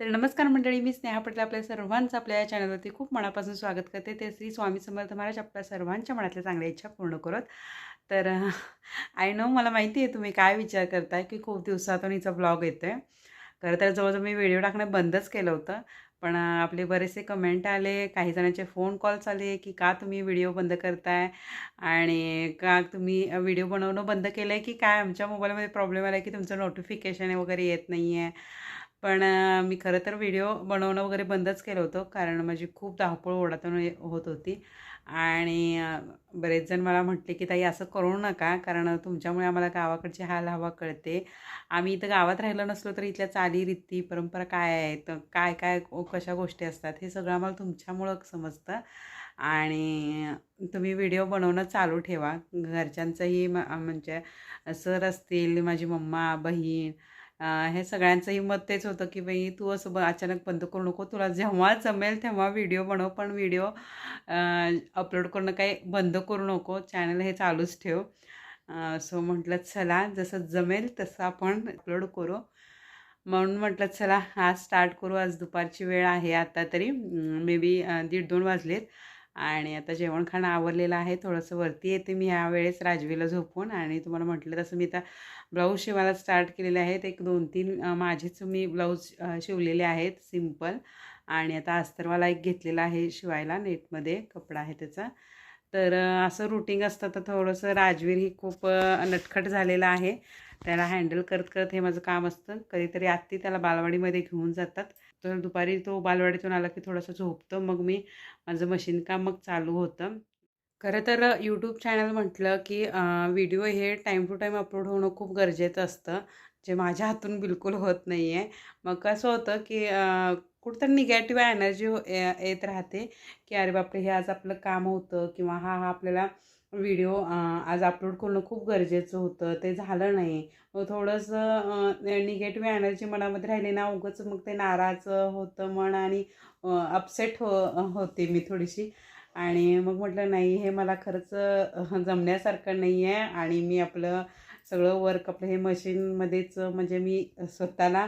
तर नमस्कार मंडळी मी स्नेहा पटेल. आपल्या सर्वांचं आपल्या या चॅनलवरती खूप मनापासून स्वागत करते. ते श्री स्वामी समर्थ महाराज आपल्या सर्वांच्या मनातल्या चांगल्या इच्छा पूर्ण करत. तर आय नो मला माहिती आहे तुम्ही काय विचार करताय की खूप दिवसातून हिचा ब्लॉग येतो आहे खरं तर जवळजवळ मी व्हिडिओ टाकणं बंदच केलं होतं. पण आपले बरेचसे कमेंट आले काही जणांचे फोन कॉल्स आले की का तुम्ही व्हिडिओ बंद करताय? आणि का तुम्ही व्हिडिओ बनवणं बंद केलं आहे की काय? आमच्या मोबाईलमध्ये प्रॉब्लेम आला आहे की तुमचं नोटिफिकेशन वगैरे येत नाही आहे पण मी खरं तर व्हिडिओ बनवणं वगैरे बंदच केलं होतं कारण माझी खूप धावपळ ओढातून होत होती. आणि बरेच जण मला म्हटले की ताई असं करू नका कारण तुमच्यामुळे आम्हाला गावाकडची हाल हवा कळते. आम्ही इथं गावात राहिलो नसलो तर इथल्या चाली रीती परंपरा काय आहेत? काय काय कशा गोष्टी असतात? हे सगळं आम्हाला तुमच्यामुळं समजतं. आणि तुम्ही व्हिडिओ बनवणं चालू ठेवा. घरच्यांचंही म- म्हणजे सर असतील माझी मम्मा बहीण हे सगळ्यांचंही मत तेच होतं की बाई तू असं ब अचानक बंद करू नको. तुला जेव्हा जमेल तेव्हा व्हिडिओ बनव पण व्हिडिओ अपलोड करणं काही बंद करू नको. चॅनल हे चालूच ठेव. सो म्हटलं चला जसं जमेल तसं आपण अपलोड करू. म्हणून म्हटलं चला आज स्टार्ट करू. आज दुपारची वेळ आहे आता तरी. मे बी दीड दोन वाजलेत. आणि आता जेवण खाणं आवरलेलं आहे. थोडंसं वरती येते मी यावेळेस राजवीला झोपून आणि तुम्हाला म्हटलं तसं मी आता ब्लाऊज शिवायला स्टार्ट केलेले आहेत. एक दोन तीन माझेच मी ब्लाऊज शिवलेले आहेत सिंपल आणि आता अस्तरवाला एक घेतलेला आहे शिवायला नेटमध्ये कपडा आहे त्याचा. तर असं रुटीन असतं तर थोडंसं राजवीर ही खूप नटखट झालेला आहे. त्याला हँडल करत करत हे माझं काम असतं. कधीतरी आत्ती त्याला बालवाडीमध्ये घेऊन जातात. तर दुपारी तो बालवाडीतून आला की थोडंसं झोपतो. मग मी माझं मशीन काम मग चालू होतं. खरं तर यूट्यूब चॅनल म्हटलं की व्हिडिओ हे टाईम टू टाईम अपलोड होणं खूप गरजेचं असतं. जे माझ्या हातून बिलकुल होत नाही आहे मग कसं होतं की कुठंतरी निगेटिव्ह एनर्जी हो येत राहते की अरे बापरे! हे आज आपलं काम होतं किंवा हा हा आपल्याला व्हिडिओ आज अपलोड करणं खूप गरजेचं होतं. ते झालं नाही. मग थोडंसं निगेटिव्ह एनर्जी मनामध्ये राहिली ना उगाच मग ते नाराज होतं मन आणि अपसेट हो होते मी थोडीशी. आणि मग म्हटलं नाही हे मला खरंच जमण्यासारखं नाही आहे आणि मी आपलं सगळं वर्क आपलं हे मशीनमध्येच म्हणजे मी स्वतःला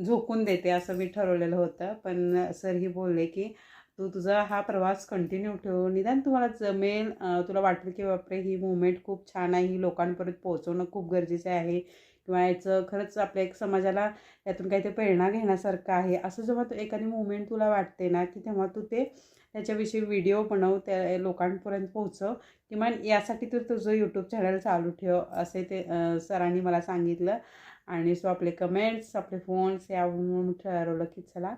झोकून देते असं मी ठरवलेलं होतं. पण सर ही बोलले की तू तुझा हा प्रवास कंटिन्यू ठेव. निदान तुम्हाला जमेल तुला वाटेल की बापरे ही मुवमेंट खूप छान आहे ही लोकांपर्यंत पोहोचवणं खूप गरजेचं आहे. किंवा याचं खरंच आपल्या एक समाजाला यातून काहीतरी प्रेरणा घेण्यासारखं आहे. असं जेव्हा तू एखादी मुवमेंट तुला वाटते ना की तेव्हा तू ते त्याच्याविषयी व्हिडिओ बनव त्या लोकांपर्यंत पोहोचव. किमान यासाठी तर तुझं यूट्यूब चॅनल चालू ठेव असे ते सरांनी मला सांगितलं. आणि सो आपले कमेंट्स आपले फोन्स यावरून ठरवलं की चला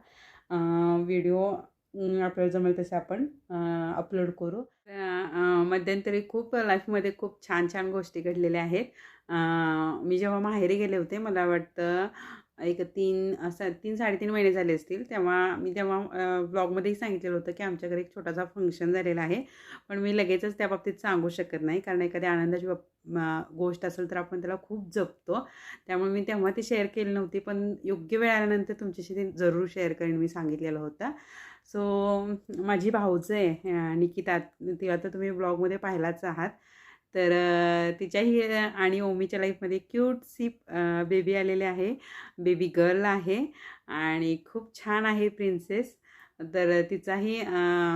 व्हिडिओ आपल्याला जमेल तसे आपण अपलोड करू. मध्यंतरी खूप लाईफमध्ये खूप छान छान गोष्टी घडलेल्या आहेत. मी जेव्हा माहेरी गेले होते मला वाटतं एक तीन असं तीन साडेतीन महिने झाले असतील तेव्हा मी तेव्हा ब्लॉगमध्येही सांगितलेलं होतं की आमच्या घरी एक छोटासा फंक्शन झालेला आहे. पण मी लगेचच त्या बाबतीत सांगू शकत नाही कारण एखाद्या आनंदाची बाब गोष्ट असेल तर आपण त्याला खूप जपतो. त्यामुळे मी तेव्हा ती शेअर केली नव्हती पण योग्य वेळ आल्यानंतर तुमच्याशी ती जरूर शेअर करेन मी सांगितलेलं होतं. सो माझी भाऊचं आहे निकिता तिला तर तुम्ही ब्लॉगमध्ये पाहिलाच आहात. तर तिच्याही आणि ओमीच्या लाईफमध्ये क्यूट सी बेबी आलेले आहे. बेबी गर्ल आहे. आणि खूप छान आहे प्रिन्सेस. तर तिचाही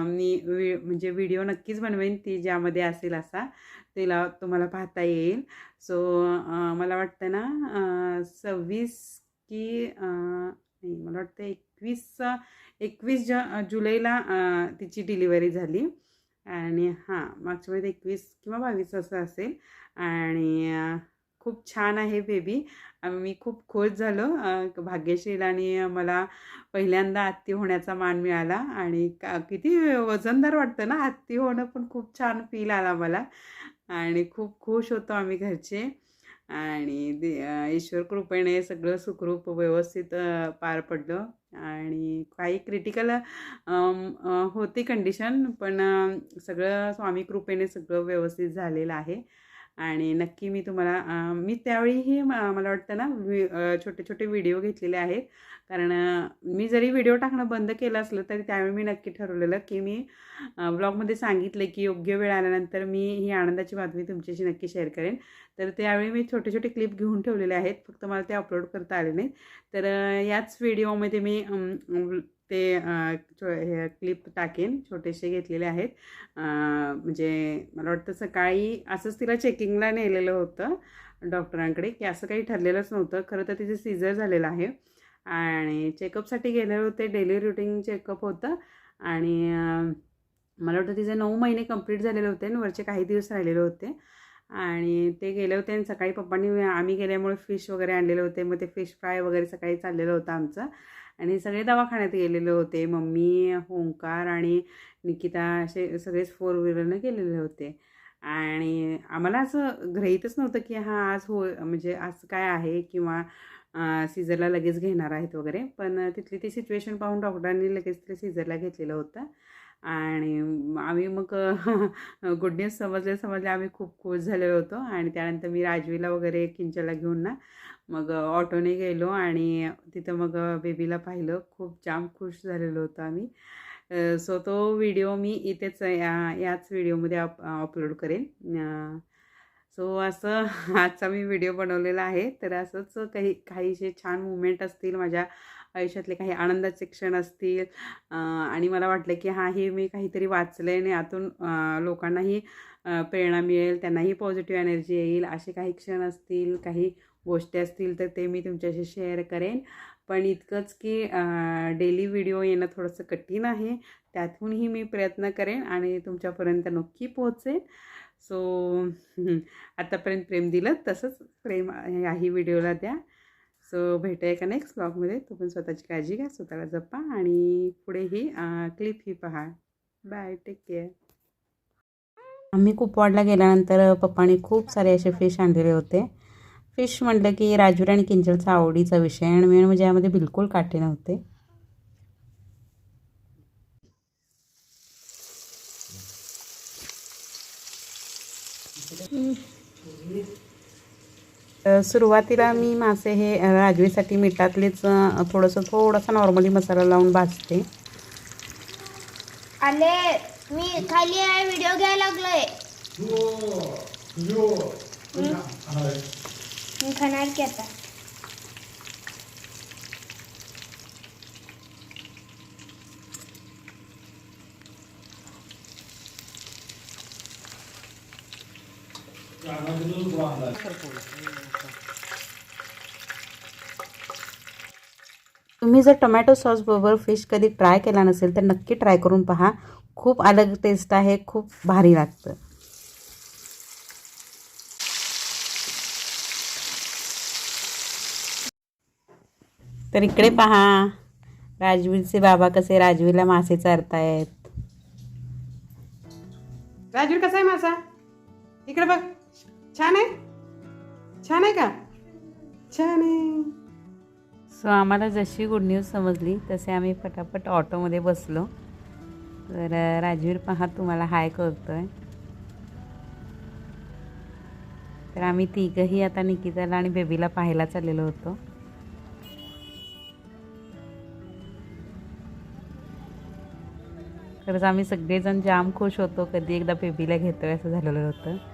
मी वि म्हणजे व्हिडिओ नक्कीच बनवेन ती ज्यामध्ये असेल असा. तिला तुम्हाला पाहता येईल. सो मला वाटतं ना सव्वीस की नाही. मला वाटतं एकवीस एकवीस ज जुलैला तिची डिलिव्हरी झाली. आणि हां मागच्या वेळेस एकवीस किंवा बावीस असं असेल. आणि खूप छान आहे बेबी. मी खूप खुश झालो. भाग्यशील आणि मला पहिल्यांदा आत्ती होण्याचा मान मिळाला. आणि का किती वजनदार वाटतं ना आत्ती होणं पण खूप छान फील आला मला. आणि खूप खुश होतो आम्ही घरचे. आणि दे ईश्वर कृपेने सगळं सुखरूप व्यवस्थित पार पडलं. आणि काही क्रिटिकल होती कंडिशन पण सगळं स्वामी कृपेने सगळं व्यवस्थित झालेलं आहे. आणि नक्की मी तुम्हाला मी त्यावेळीही मला वाटतं ना वि छोटे छोटे व्हिडिओ घेतलेले आहेत. कारण मी जरी व्हिडिओ टाकणं बंद केलं असलं तरी त्यावेळी मी नक्की ठरवलेलं की मी ब्लॉगमध्ये सांगितलं की योग्य वेळ आल्यानंतर मी ही आनंदाची बातमी तुमच्याशी नक्की शेअर करेन. तर त्यावेळी मी छोटे छोटे क्लिप घेऊन ठेवलेले आहेत. फक्त मला ते अपलोड करता आले नाहीत. तर याच व्हिडिओमध्ये मी ते छो- हे क्लिप टाकेन छोटेसे घेतलेले आहेत. म्हणजे मला वाटतं सकाळी असंच तिला चेकिंगला नेलेलं होतं डॉक्टरांकडे की असं काही ठरलेलंच नव्हतं. खरं तर तिचं सीझर झालेलं आहे. आणि चेकअपसाठी गेले होते डेली रुटीन चेकअप होतं. आणि मला वाटतं तिचे नऊ महिने कंप्लीट झालेले होते आणि वरचे काही दिवस राहिलेले होते. आणि ते गेले होते आणि सकाळी पप्पांनी आम्ही गेल्यामुळे फिश वगैरे आणलेले होते. मग ते फिश फ्राय वगैरे सकाळी चाललेलं होतं आमचं. आणि सगळे दवाखान्यात गेलेले होते. मम्मी ओंकार आणि निकिता असे सगळेच फोर व्हीलरनं गेलेले होते. आणि आम्हाला असं ग्रहीतच नव्हतं की हा आज हो म्हणजे आज काय आहे किंवा सीझरला लगेच घेणार आहेत वगैरे. पण तिथली ती सिच्युएशन पाहून डॉक्टरांनी लगेच ते सीझरला घेतलेलं होतं. आणि आम्ही मग गुड न्यूज समजले समजले आम्ही खूप खुश झालेलो होतो. आणि त्यानंतर मी राजवीला वगैरे किंचला घेऊन ना मग ऑटोने गेलो आणि तिथं मग बेबीला पाहिलं. खूप जाम खुश झालेलो होतो आम्ही. सो तो व्हिडिओ मी इथेच या याच व्हिडिओमध्ये अप अपलोड करेन. सो असं आजचा मी व्हिडिओ बनवलेला आहे. तर असंच काही काहीसे छान मुमेंट असतील माझ्या आयुष्यातले काही आनंदाचे क्षण असतील. आणि मला वाटलं की हा हे मी काहीतरी वाचलं आहे आणि आतून लोकांनाही प्रेरणा मिळेल त्यांनाही पॉझिटिव्ह एनर्जी येईल असे काही क्षण असतील काही गोष्टी असतील तर ते मी तुमच्याशी शेअर करेन. पण इतकंच की डेली व्हिडिओ येणं थोडंसं कठीण आहे. त्यातूनही मी प्रयत्न करेन आणि तुमच्यापर्यंत नक्की पोहोचेन. सो आतापर्यंत प्रेम दिलं तसंच प्रेम याही व्हिडिओला द्या. सो भेटूया का नेक्स्ट ब्लॉगमध्ये तो पण स्वतःची काळजी घ्या स्वतःला जपा आणि पुढेही क्लिप ही पहा. बाय टेक केअर आम्ही कुपवाडला गेल्यानंतर पप्पाने खूप सारे असे फिश आणलेले होते. फिश म्हटलं की राजूर आणि किंजलचा आवडीचा विषय आणि मेन म्हणजे यामध्ये बिलकुल काटे नव्हते. अ, सुरुवातीला मी मासे हे राजवीसाठी मिठातलेच थोडंसं थोडासा नॉर्मली मसाला लावून भाजते. आले मी खाली व्हिडिओ घ्यायला लागलोय. मी खाणार की आता? तुम्ही जर टोमॅटो सॉसबरोबर फिश कधी ट्राय केला नसेल तर नक्की ट्राय करून पहा. खूप अलग टेस्ट आहे खूप भारी लागतं. तर इकडे पहा. राजवीरचे बाबा कसे राजवीरला मासे चारतायत. राजवीर कसा आहे मासा? इकडे बघ. छान आहे? छान आहे का? छान आहे. सो आम्हाला जशी गुड न्यूज समजली तसे आम्ही पटापट ऑटोमध्ये बसलो. तर राजवीर पहा तुम्हाला हाय करतोय. तर आम्ही तिघंही आता निकिताला आणि बेबीला पाहायला चाललेलो होतो. खरंच आम्ही सगळेजण जाम खुश होतो. कधी एकदा बेबीला घेतोय असं झालेलं होतं.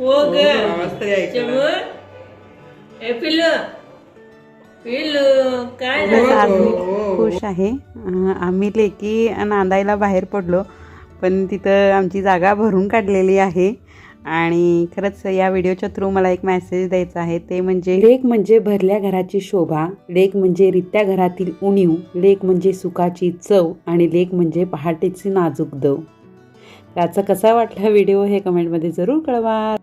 हो ग ऐकला. ए पिल्लू पिल्लू काय खुश आहे अं, आम्ही लेकी नांदायला बाहेर पडलो पण तिथं आमची जागा भरून काढलेली आहे. आणि खरंच या व्हिडिओच्या थ्रू मला एक मेसेज द्यायचा आहे. ते म्हणजे लेक म्हणजे भरल्या घराची शोभा लेक म्हणजे रित्या घरातील उणीव लेक म्हणजे सुखाची चव आणि लेक म्हणजे पहाटेची नाजूक दव. आजचा कसा वाटला व्हिडिओ हे कमेंटमध्ये जरूर कळवा.